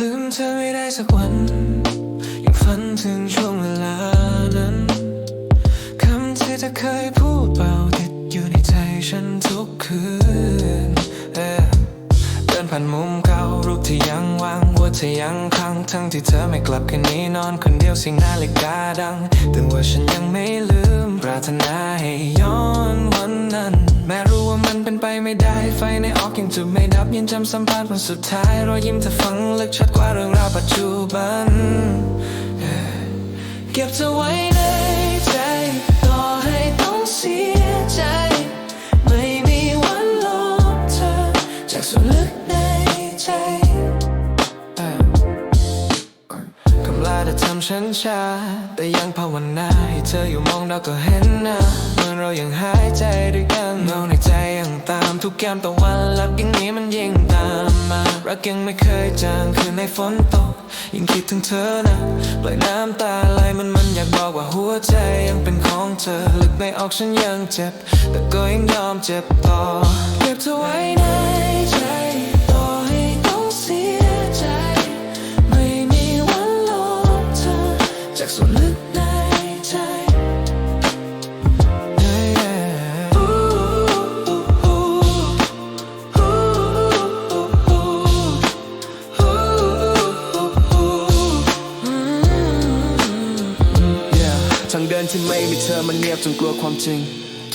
ลืมเธอไม่ได้สักวัน ยังฝันถึงช่วงเวลานั้น คำที่เธอเคยพูดเบาติดอยู่ในใจฉันทุกคืนเเดินผ่านมุมเก่ารูปที่ยังวางว่าเธอยังค้างทั้งที่เธอไม่กลับคืนนี้นอนคนเดียวเสียงนาฬิกาดังแต่ว่าฉันยังไม่ลืมปรารถนาให้ย้อนวันนั้น ไปไม่ได้ไฟในออกยังจะไม่ดับยังจำสัมผัสวันสุดท้ายรอยยิ้มเธอฟังลึกชัดกว่าเรื่องราวปัจจุบัน เก็บเธอไว้ในใจ ต่อให้ต้องเสียใจ ไม่มีวันลบเธอ จากส่วนลึกในใจเอ่อกำลาจะทำฉันชา แต่ยังภาวนาให้เธออยู่มองดาวก็เห็นนะเหมื่อนเรายังหายใจด้วยกัน ทุกยามตะวันลับยิ่งนี้มันยิ่งตามมา รักยังไม่เคยจางคืนในฝนตก ยิ่งคิดถึงเธอนะปล่อยน้ำตาไหลมันมันอยากบอกว่าหัวใจยังเป็นของเธอ ลึกในออกฉันยังเจ็บ แต่ก็ยังยอมเจ็บต่อเก็บเธอไว้ในใจต่อให้ต้องเสียใจ ไม่มีวันลบเธอ จากส่วนลึกใน ที่ไม่มีเธอมันเงียบจนกลัวความจริง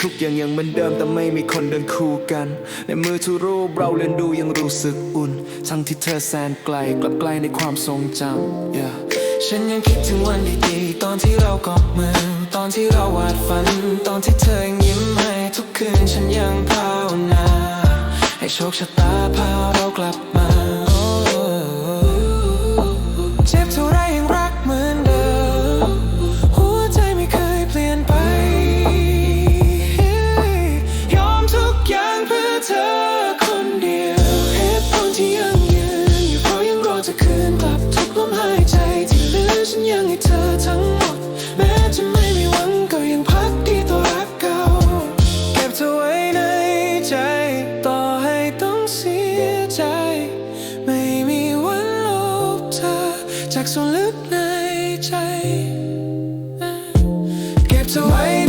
ทุกอย่างยังเหมือนเดิมแต่ไม่มีคนเดินคู่กัน ในมือทุรูปเราเรียนดูยังรู้สึกอุ่น ทั้งที่เธอแสนไกลกลับไกล้ในความทรงจำ yeah. ฉันยังคิดถึงวันดีๆตอนที่เรากอดมือ ตอนที่เราวาดฝัน ตอนที่เธอยังยิ้มให้ทุกคืนฉันยังภาวนาให้โชคชะตาพาะคืนกลับทุกลมหายใจที่เหลือฉันยังให้เธอทั้งหมด แม้จะไม่มีหวังก็ยังพักดีต่อรักเก่าเก็บเธอไว้ในใจ ต่อให้ต้องเสียใจ ไม่มีวันลบเธอ จากส่วนลึกในใจ เก็บเธอไว้